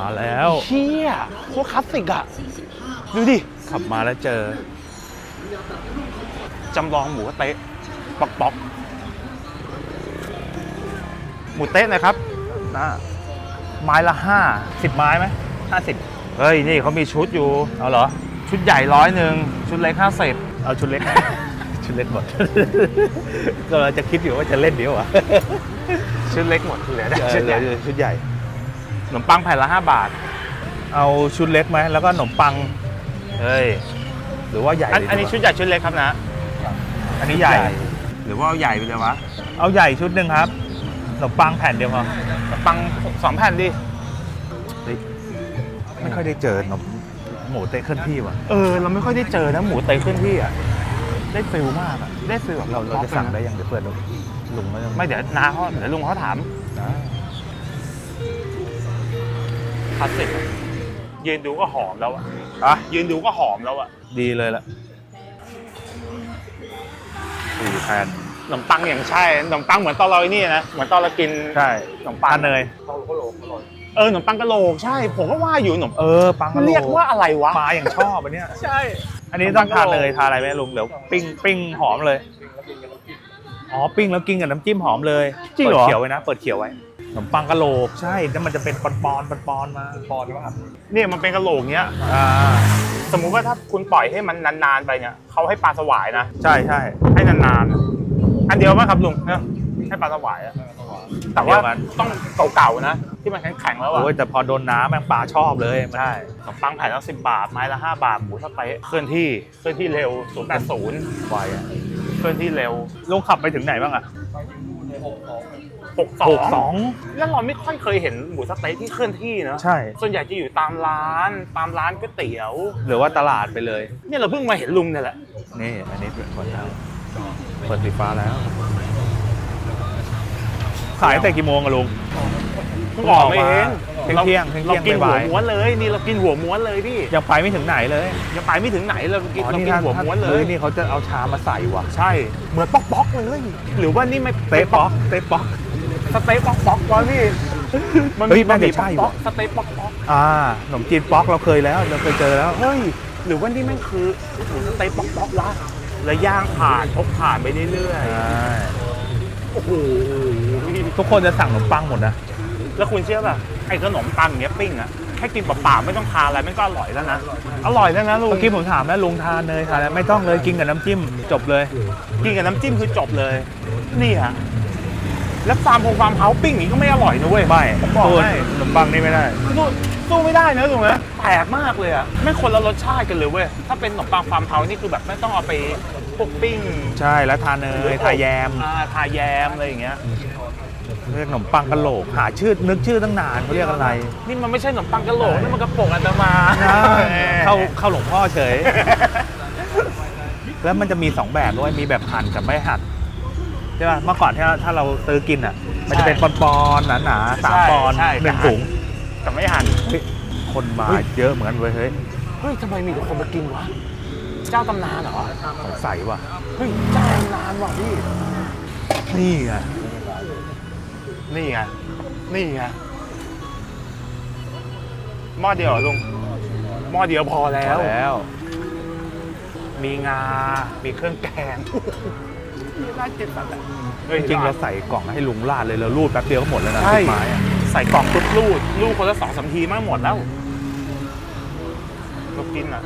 มาแล้วเชี่ยโคตรคลาสสิกอะดูดิ ขับมาแล้วเจอ จำลองหมูสะเต๊ะป๊อกป๊อกหมูเต๊ะหนะครับนะไม้ละห้าสิบไม้ไหมห้าสิบเฮ้ย นี่เขามีชุดอยู่ เอาเหรอ ชุดใหญ่ร้อยหนึ่งชุดเล็กห้าสิบเอาชุดเล็ก ชุดเล็กหมดก็จะคิดอยู่ว่าจะเล่นเดียวอะชุดเล็กหมดเหลือแต่เออชุดเหใหลืญ่อชุดใหญ่ข นมปังแผ่นละห้าบาท เอาชุดเล็กไหมแล้วก็ขนมปัง เฮ้ย หรือว่าใหญ่อันดีอันนี้กว่าชุดใหญ่ชุดเล็กครับนะ อันนี้ใหญ่ หรือว่าเอาใหญ่ไปเลยวะเอาใหญ่ชุดหนึ่งครับขนมปังแผ่นเดียวพอขนมปังสองแผ่นดิเฮ้ยไม่ค่อยได้เจอขนมหมูเตะเคลื่อนที่ว่ะเออ เราไม่ค่อยได้เจอนะหมูเตยขึ้นที่อะ ได้ฟิลมากอะ ได้ฟิลแบบเราเราจะสั่งได้ยังเดี๋ยวเพื่อนลุงก็ยังไม่เดี๋ยวน้าเขาเดี๋ยวลุงเขาถาม ได้ค ลาสสิกอะยืนดูก็หอมแล้วอะอะยืนดูก็หอมแล้วอะดีเลยละสี่แผ่นขนมปังอย่างใช่ขนมปังเหมือนตอนเราไอ้นี่นะเหมือนตอนเรากินใช่ขนมปังทานเนยเออขนมปังกะโหลกใช่ ผมก็ว่าอยู่ขนมเออปังกะมันโหลเรียกว่าอะไรวะปลาอย่างชอบอันเนี้ยใช่ อันนี้ต้องทานเนยทานอะไรไหมลุงเดี๋ยวปิ้งปิ้งหอมเลยอ๋อปิ้งแล้วกินกับน้ำจิ้มหอมเลยจริงเหรอ เปิดเขียวไว้นะเปิดเขียวไว้ ขนมปังกะโหลกใช่แล้วมันจะเป็นปอนปอนปอนปอนๆมาปอนว่าเนี่ยมันเป็นกะโหลกเนี้ยอ่าสมมุติว่าถ้าคุณปล่อยให้มันนานๆไปเนี่ยเขาให้ปลาสวายนะใช่ใช่ให้นานๆอะอันเดียวป่ะครับลุงเนอะให้ปลาสวายอะแต่ว่าต้องเก่าๆนะ ที่มันแข็งๆแล้วอะโอ้ยแต่พอโดนน้ำแม่งปลาชอบเลยมันใช่ขนมปังแผ่นละสิบบาทไม้ละห้าบาทหมูสะเต๊ะเคลื่อนที่เคลื่อนที่เร็ว080ไวอะเคลื่อนที่เร็วลุงขับไปถึงไหนบ้างอะ62หกสอง แล้วเราไม่ค่อยเคยเห็นหมูสะเต๊ะที่เคลื่อนที่นะใช่ ส่วนใหญ่จะอยู่ตามร้านตามร้านก๋วยเตี๋ยว หรือว่าตลาดไปเลย เนี่ยเราเพิ่งมาเห็นลุงเนี่ยแหละ นี่อันนี้เปิดเปิดแล้วเปิดสีฟ้าแล้ว ขายตั้งแต่กี่โมงอะลุงเพิ่งออกมาเองเที่ยงเที่ยงเที่ยงเรากินหัวบ่ายๆม้วนเลยนี่เรากินหัวม้วนเลยพี่ยังไปไม่ถึงไหนเลยยังไปไม่ถึงไหนเรากินอ๋อเรานี่กินถ้าหัวถ้าม้วนเลเลยยนี่เขาจะเอาชามมาใส่ว่ะ ใช่ เหมือนป๊อกป๊อกๆเลย หรือว่านี่ไม่เต๊ะป๊อกเต๊ะป๊อก สเต๊ะป๊อกป๊อกวะพี่มันเฮ้ยมีบะหมี่น่าจะใช่ป๊อกว่ะๆสเต๊ะป๊อกป๊อกอ่าขนมจีนป๊อกเราเคยแล้ว เราเคยเจอแล้วเฮ้ยหรือว่านี่แม่งคือหมูสเต๊ะป๊อกป๊อกวะแล้วย่างผ่านพกผ่านไปเรื่อยใช่ๆโอ้โหทุกคนจะสั่งขนมปังหมดนะ แล้วคุณเชื่อป่ะไอ้ขนมปังเนี้ยปิ้งอะแค่กินเปล่าๆไม่ต้องทานอะไรมันก็อร่อยแล้วนะอร่อยแล้วนะลุงเมื่อกี้ผมถามแล้วลุงทานเนยทานอะไรไม่ต้องเลยกินกับน้ำจิ้มจบเลย กินกับน้ำจิ้มคือจบเลย นี่ฮะ แล้วฟาร์มพงฟาร์มเฮาส์ปิ้งอย่างนี้ก็ไม่อร่อยนะเว้ยไม่ผมบอกสู้ให้ขนมปังนี่ไม่ได้สู้สู้ไม่ได้นะลุงนะแปลกมากเลยอะไม่คนละรสชาติกันเลยเว้ยถ้าเป็นขนมปังฟาร์มเฮาส์นี่คือแบบไม่ต้องเอาไปพวกปิ้งใช่แล้วทานเนยทาแยมอ่าทาแยมอะไรอย่างเงี้ยเรียกขนมปังกะโหลกหาชื่อนึกชื่อตั้งนานเขาเรียกอะไร นี่มันไม่ใช่ขนมปังกะโหลกนี่มันกระโปรงอัตมาเข้าเข้าหลวงพ่อเฉย แล้วมันจะมีสองแบบด้วยมีแบบหั่นกับไม่หั่น ใช่ป่ะเมื่อก่อนที่ถ้าเราซื้อกินอะ มันจะเป็นปอนๆหนาๆสามปอนด์ใช่หนึ่งใช่ถุงแต่ไม่หันเฮ้ยคนมาเยอะเหมือนกันเว้ยเฮ้ยเฮ้ยทำไมมีแต่คนมากินวะ เจ้าตำนานเหรอ สงสัยว่ะเฮ้ย เจ้าตำนานว่ะพี่ นี่ไงนี่ไง นี่ไง หม้อเดียวเหรอลุง หม้อเดียวพอแล้แล้ววแล้ว มีงา มีเครื่องแกง น่ากินสัตว์อะ เฮ้ยจริงๆเราใส่กล่องให้ลุงราดเลยเรารูดแป๊บเดียวก็หมดแล้วนะใช่สิบไม้อะใส่กล่องปุ๊บรูดรูดคนละสองสามทีมากหมดแล้วเรากินอะ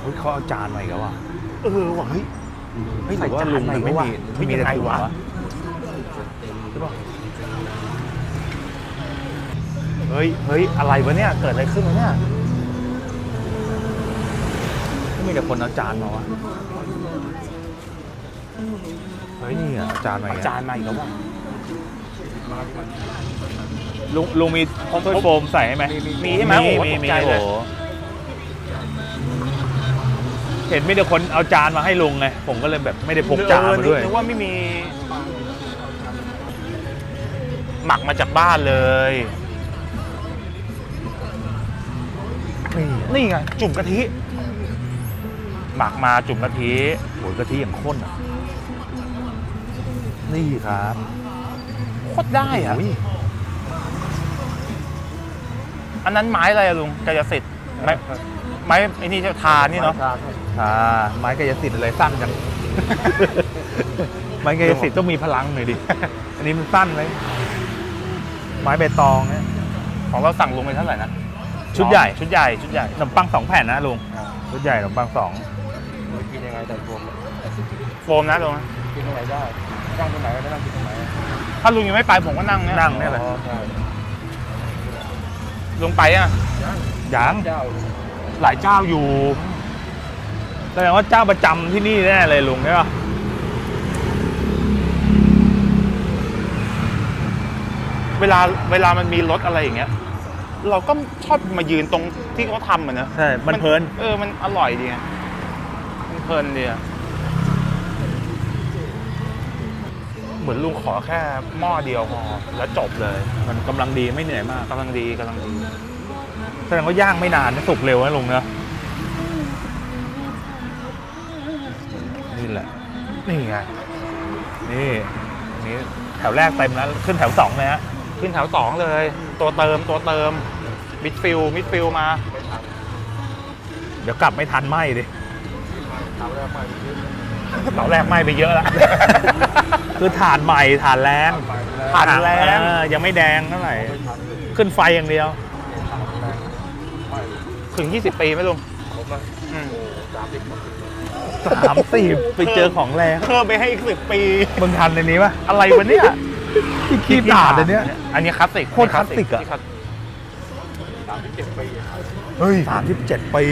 เฮ้ยเขาเอาจานมาอีกแล้วว่ะเออว่ะเฮ้ย เฮ้ยหใส่รือว่าจานลุงใหม่ยังไม่มีไม่มียังไงในถุงวะวะใช่ป่ะเฮ้ยเฮ้ยอะไรวะเนี่ยเกิดอะไรขึ้นวะเนี่ยไม่มีแต่คนเอาจานมาวะ เฮ้ยนี่อะเอาจานมาอีกอาแล้วจารย์มาอีกแล้วว่ะลุงลุงมีถ้วยโฟมใส่ให้ไหมมีใช่ไหมโอ้โหมีตกมีใจโอ้เลยโหเห็นมีแต่คนเอาจานมาให้ลุงไง ผมก็เลยแบบไม่ได้พกจานมาด้วยนึกว่าไม่มี หมักมาจากบ้านเลย นี่นี่ไง จุ่มกะทิ หมักมาจุ่มกะทิโหยกะทิอย่างข้นอะ นี่ครับโคตรได้อะอุ้ยอันนั้นไม้อะไรอะลุงกายสิทธิ์ไม้ไม้ไอ้นี่จะทานี่เนาะ อ่าไม้กายสิทธิ์อะไรสั้นจัง ไม้กายสิทธิ์ต้องมีพลังหน่อยดิ อันนี้มันสั้นเลยไม้ใบตองเนี่ย ของเราสั่งลุงไปเท่าไหร่นะชุดใหญ่ ชุดใหญ่ชุดใหญ่ ขนมปังสองแผ่นนะลุงชุดใหญ่ขนมปังสองกินยังไงแต่รวมโฟมนะลุงกินตรงไหนได้ นั่งตรงไหนก็ได้นั่งกินตรงไหนถ้าลุงยังไม่ไปผมก็นั่งเนี่ยนั่งเนี่ยแหละอ๋อใช่ลุงไปอะยังเจ้าหลายเจ้าอยู่แสดงว่าเจ้าประจำที่นี่แน่เลยลุงใช่ปะเวลาเวลามันมีรถอะไรอย่างเงี้ย เราก็ชอบมายืนตรงที่เขาทำอะเนอะใช่ มันเพลิน เออ มันอร่อยดีไงมันเพลินดีอะ เหมือนลุงขอแค่หม้อเดียวพอแล้วจบเลย มันกำลังดีไม่เหนื่อยมากกำลังดีกำลังดีแสดงว่าย่างไม่นานนะสุกเร็วนะลุงเนอะนี่แหละ นี่ไงนี่นี่แถวแรกเต็มแล้วขึ้นแถวสองเลยฮะขึ้นแถวสองเลย ตัวเติมตัวเติมมิดฟิลมิดฟิลมาเดี๋ยวกลับไม่ทันไหมดิถามแรกไป เยอะเสาแรกไหม้ไปเยอะละ คือฐานใหม่ฐานแรงไปแล้วฐานแรงเออยังไม่แดงเท่าไหร่ไม่ทันเลยขึ้นไฟอย่างเดียวไม่ถึง 20 ปีไหมลุงผมนะอืมโอ้สามสิบกว่าปีสามสี่ไปเจอของแรง เพิ่มไปให้อีกสิบปี มึงทันในนี้ปะอะไรวะเนี่ยที่คีบด่าเลยเนี่ยอันนี้คลาสสิกโคตรคลาสสิกอะที่คลาสสามสิบเจ็ดปีเฮ้ยสามสิบเจ็ดปี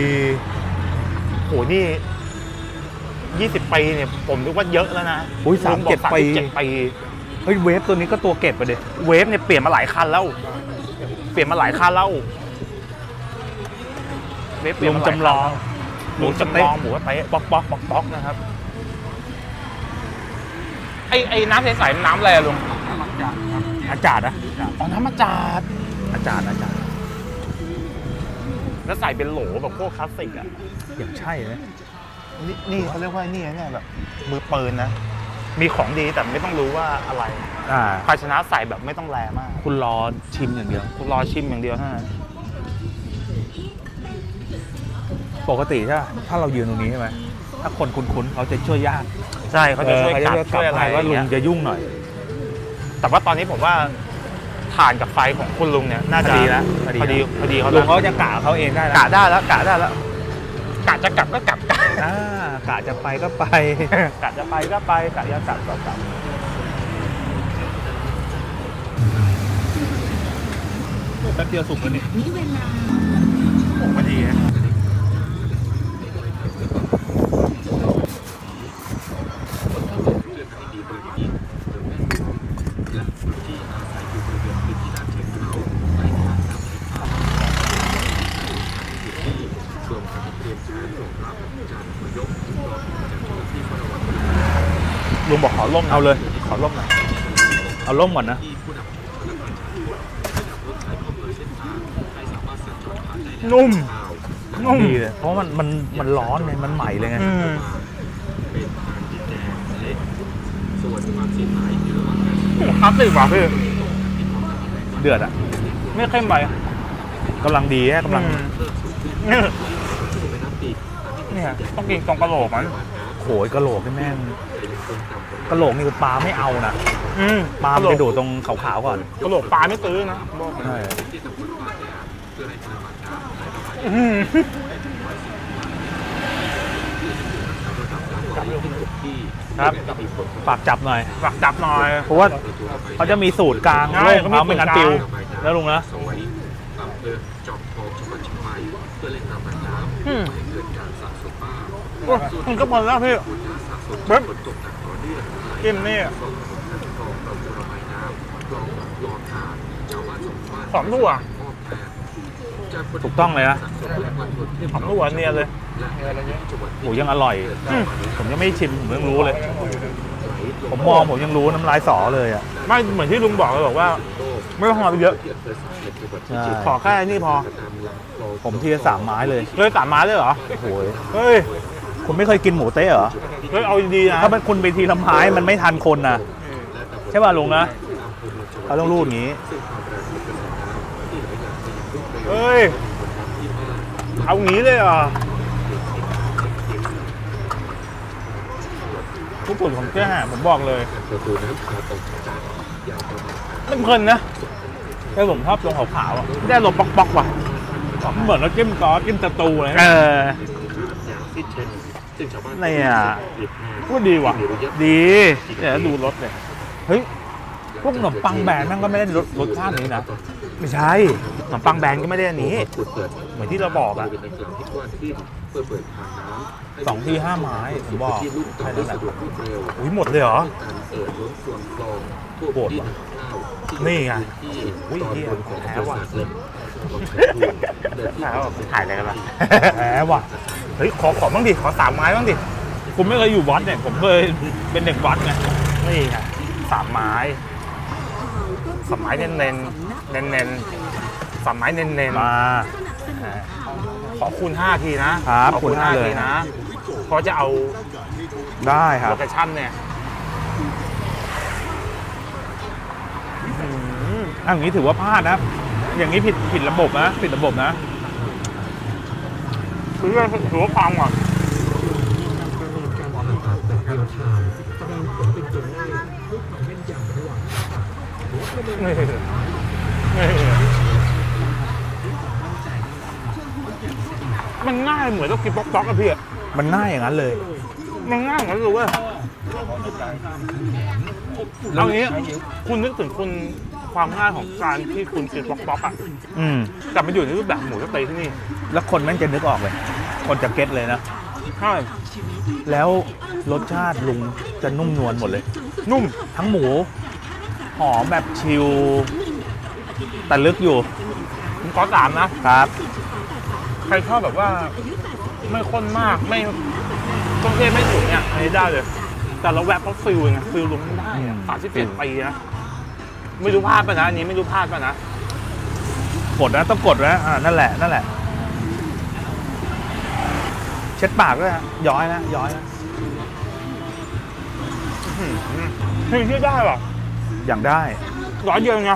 โหนี่ 20 ปีเนี่ยผมนึกว่าเยอะแล้วนะอุ้ยสามลุงบอเจ็ดกปี 37ปี เฮ้ยเวฟตัวนี้ก็ตัวเก็บไปดิเวฟเนี่ยเปลี่ยนมาหลายคันแล้ว เปลี่ยนมาหลายคันแล้วเวฟเปลี่ยลุนงมาหลายคันจำลองหมูจำลองหมูกระเตะป๊อกป๊อกป๊อกป๊อกนะครับ ไอไอน้ำใสๆมันน้ำอะไรอะลุงมันจัดครับอาจารย์นะอ๋อน้ำมาจาดอาจารย์อาจารย์แล้วใส่เป็นโหลแบบพวกคลาสสิกอะอย่างใช่เลย นี่นี่เขาเรียกว่านี่นะเนี่ยแบบมือปืนนะ มีของดีแต่ไม่ต้องรู้ว่าอะไรอ่า ภาชนะใส่แบบไม่ต้องแรงมาก คุณรอชิมอย่างเดียว คุณรอชิมอย่างเดียวเท่านั้นปกติใช่ปะถ้าเรายืนตรงนี้ใช่ไหมถ้าคนคุ้นๆเขาจะช่วยย่างใช่เขาจะช่วยออกัดเขาจะช่วยอะไรให้ว่าลุเงี้งยจะยุ่งหน่อย แต่ว่าตอนนี้ผมว่าถ่านกับไฟของคุณลุงเนี่ย น่าจะพอดีแล้วพอดีพอดีเขาลุงแล้วเขาจะกะเขาเองได้แล้วกะได้แล้วกะได้แล้ว กะจะกลับก็กลับ อ่ากะจะไปก็ไป กะจะไปก็ไปกะจะกลับก็กลับแป๊บเดียวสุกแล้วนี่โอ้พอดีฮะลุงบอกขอ ล่มเอาเลย ขอล่มหน่อยเอาล่มก่อนนะ นุ่ม นุ่มดีเลย เพราะมันมันมันร้อนไงมันใหม่เลยไง อืมคลาสสิกว่ะพี่เดือดอะไม่เข้มไปกำลังดีแค่กำลังอืมเนี่ยเนี่ยต้องกินตรงกระโหลกมันโขยกระโหลกนี่แม่ง กระโหลกนี่คือปลาไม่เอานะอืมปลาระโหลไปกดูดตรงขาวๆก่อนกระโหลกปลาไม่ตื้อนะบอกเลยใช่อืมครับฝากจับหน่อยฝากจับหน่อย เพราะว่าเขาจะมีสูตรกลางใช่โล่งเขามีเขาไม่งั้นสูตรกลางปิว แล้วลุงนะอืมโอ้ยมันก็พอแล้วพี่เบ๊บกิน นี่หอมถั่วถูกต้องเลยนะหอมถั่วเนียนเลยโอ้ยังอร่อยอืมผมยังไม่ชิม ผมยังรู้เลย ผมมองผมยังรู้น้ำลายสอเลยอะไม่เหมือนที่ลุงบอกเลยบอกว่า ไม่ต้องทำเยอะใช่ขอแค่นี้พอ ผมทีละสามไม้เลย เลยสามไม้เลยเหรอโอ้โหเฮ้ย คุณไม่เคยกินหมูเต๊ะเหรอ เฮ้ยเอาดีๆนะถ้าเป็นคุณไปทีละไม้มันไม่ทันคนนะใช่ป่ะลุงนะเขาต้องรูดอย่างนี้ เฮ้ย เอางี้เลยเหรอทุกส่วนของแก้ผมบอกเลยมันเพลินนะแต่ผมชอบตรงขาวๆอะได้รสป๊อกๆว่ะเหมือนเราจิ้มซอสจิ้มสตูเลยเอ นะอเนี่ยพูดดีว่ะ ดีเดี๋ยวดูรสเลยเฮ้ย พวกขนมปังแบรนด์นั่นก็ไม่ได้รสรสชาตินี้นะ ไม่ใช่ขนมปังแบนก็ไม่ได้อันนี้เหมือนที่เราบอกอะสองที่ห้าไม้ผมบอกแค่นั้นแหละอุ้ยหมดเลยเหรอโหดว่ะนี่ไงอุ้ยเฮียแพ้ว่ะ แพ้ว่ะถ่ายอะไรกันล่ะแพ้ว่ะเฮ้ยขอขอบ้างดิขอสามไม้บ้างดิผมไม่เคยอยู่วัดเนี่ย ผมเคยเป็นเด็กวัดไงนี่ไงสามไม้สามไม้เน้นเน้นเน้นเน้นๆสามไม้เน้นเน้นๆมาอ่าขอคูณห้าทีนะครับขอคูณคูณห้าห้าเลยทีนะเพราะจะเอาได้ครับโลเคชั่นเนี่ยอืมอะอย่างนี้ถือว่าพลาดนะ อย่างนี้ผิดผิดระบบนะผิดระบบนะคือว่าถือว่าฟังว่ะนี่นี่มันง่ายเหมือนเรากินป๊อกป๊อกอะพี่อะมันง่ายอย่างนั้นเลย มันง่ายเหมือนรู้ว่าเอางี้คุณนึกถึงคุณ ความง่ายของการที่คุณกินป๊อกป๊อกอะอืม แต่มันอยู่ในรูปแบบหมูสะเต๊ะที่นี่แล้วคนแม่งจะนึกออกเลย คนจะเก็ตเลยนะ ใช่แล้วรสชาติลุงจะนุ่มนวลหมดเลย นุ่ม ทั้งหมู หอมแบบชิลแต่ลึกอยู่ผมขอสามนะครับ ใครชอบแบบว่า ไม่ข้นมากไม่ต้องเทศไม่ถึงเนี่ยอันนี้ได้เลย แต่เราแวะเพราะฟิลไงฟิลลุงได้อืม สามสิบเอ็ดปีนะ ไม่รู้พลาดป่ะนะอันนี้ไม่รู้พลาดป่ะนะกดนะต้องกดนะอ่านั่นแหละนั่นแหละ เช็ดปากด้วยนะย้อยนะย้อยนะเฮ้ยที่ได้ป่ะอย่างได้ร้อยเดียวไง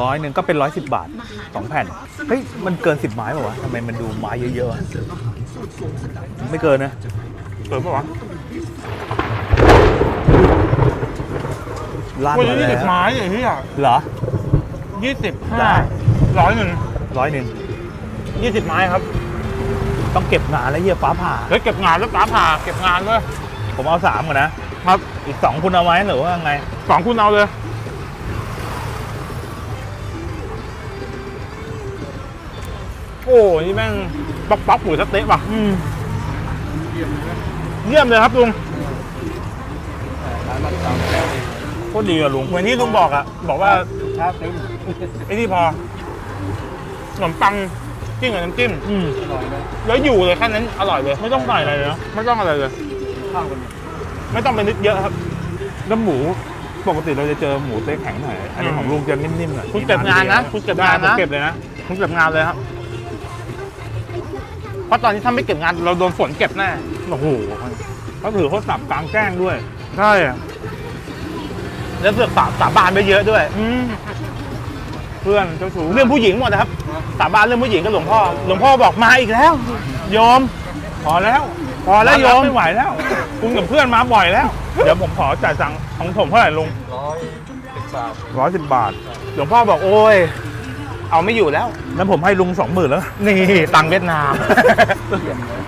ร้อยหนึ่งก็เป็นร้อยสิบบาทสองแผ่นเฮ้ยมันเกินสิบไม้ป่าวะทำไมมันดูไม้เยอะๆอะไม่เกินนะเกิดป่ะวะ ลาดวันมานี้แล้ยี่สิบวไม้อย่างที่อะเหรอ ยี่สิบได้ ห้าร้อยหนึ่งร้อยหนึ่งยี่สิบไม้ครับต้องเก็บงานแล้วเยี่ยฟ้าผ่า แล้วเก็บงานแล้วตาผ่าเก็บงานด้วยผมเอาสามก่อนนะ ครับอีกสองคุณเอาไว้หรือว่าไง สองคุณเอาเลย โอ้นี่แม่งป๊อกป๊อกหมูสะเต๊ะป่ะอืมเยี่ยมเลยครับลุง ร้านมันสามแก้วเอง โคตรดีอะลุงเหมือนที่ลุงบอกอะบอกว่าชาติ้มไอ้นี่พอขนมปังจิ้มกับน้ำจิ้มอืมอร่อยไหมแล้วอยู่เลยแค่นั้นอร่อยเลย ไม่ต้องใส่อะไรเลยเนาะไม่ต้องอะไรเลย ข้าวกันไม่ต้องไปนึกเยอะครับ แล้วหมูปกติเราจะเจอหมูเต๊ะแข็งหน่อย อันนี้อืม ของลุงจะนิ่มๆหน่อยคุณเก็บงานนะคุณเก็บงานนะได้ผมเก็บเลยนะผมเก็บงานเลยครับ เพราะตอนนี้ถ้าไม่เก็บงานเราโดนฝนเก็บแน่โอ้โหเขาถือเขาสับกลางแจ้งด้วย ใช่ แล้วเสือกสาสาบานไปเยอะด้วยอืมเพื่อนเจ้าชู้เรื่องผู้หญิงหมดนะครับ สาบานเรื่องผู้หญิงกับหลวงพ่อ หลวงพ่อบอกมาอีกแล้ว โยม พอแล้วพอแล้วโยมไม่ไหวแล้วคุณกับเพื่อนมาบ่อยแล้ว เดี๋ยวผมขอจ่ายสั่งของผมเท่าไหร่ลุงร้อยสิบบาทร้อยสิบบาท หลวงพ่อบอกโอ้ยเอาไม่อยู่แล้วนั้นผมให้ลุงสองหมื่นแล้ว นี่ตังค์เวียดนาม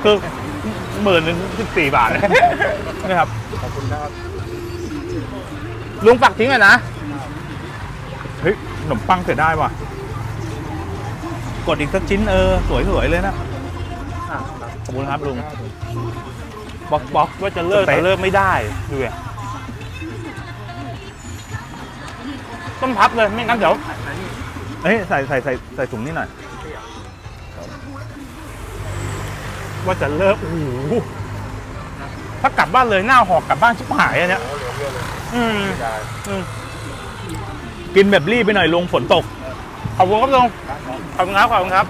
คือหมื่นหนึ่งสิบสี่บาทนะครับขอบคุณนะครับ ลุงฝากทิ้งอะนะ เฮ้ยขนมปังเสียได้ว่ะ กดอีกสักชิ้นเออ สวยๆเลยนะ ขอบคุณครับลุงบล็อกบล็อกว่าจะเลิกสเต๊ะแต่เลิกไม่ได้ดูอะต้องพับเลยไม่งั้นเดี๋ยวเฮ้ยใส่ใส่ใส่ใส่ถุงนี่หน่อย ว่าจะเลิกโอ้โหถ้ากลับบ้านเลยหน้าหอกกลับบ้านชิบหายอันเนี้ยโอ้เดี๋ยวเรียกเลยอืมได้กินแบบรีบไปหน่อยลุงฝนตก ขอบคุณครับลุง ขอบคุณครับ ขอบคุณครับ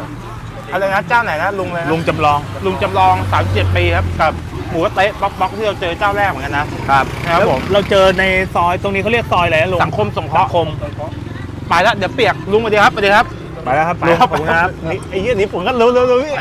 อะไรนะเจ้าไหนนะลุงเลยนะลุงจำลอง ลุงจำลอง37ปีครับกับหมูกระเต๊ะบ๊อกบ๊อกที่เราเจอเจ้าแรกเหมือนกันนะครับครับผม เราเจอในซอยตรงนี้เขาเรียกซอยอะไรนะลุงสังคมสงเคราะห์สังคม ไปแล้วเดี๋ยวเปียกลุงสวัสดีครับสวัสดีครับคไปแล้วครับไปลุงครับขอบคุณครับนี่ไอ้เหี้ยหนี่ผมก็เร็วเร็วเร็วพี่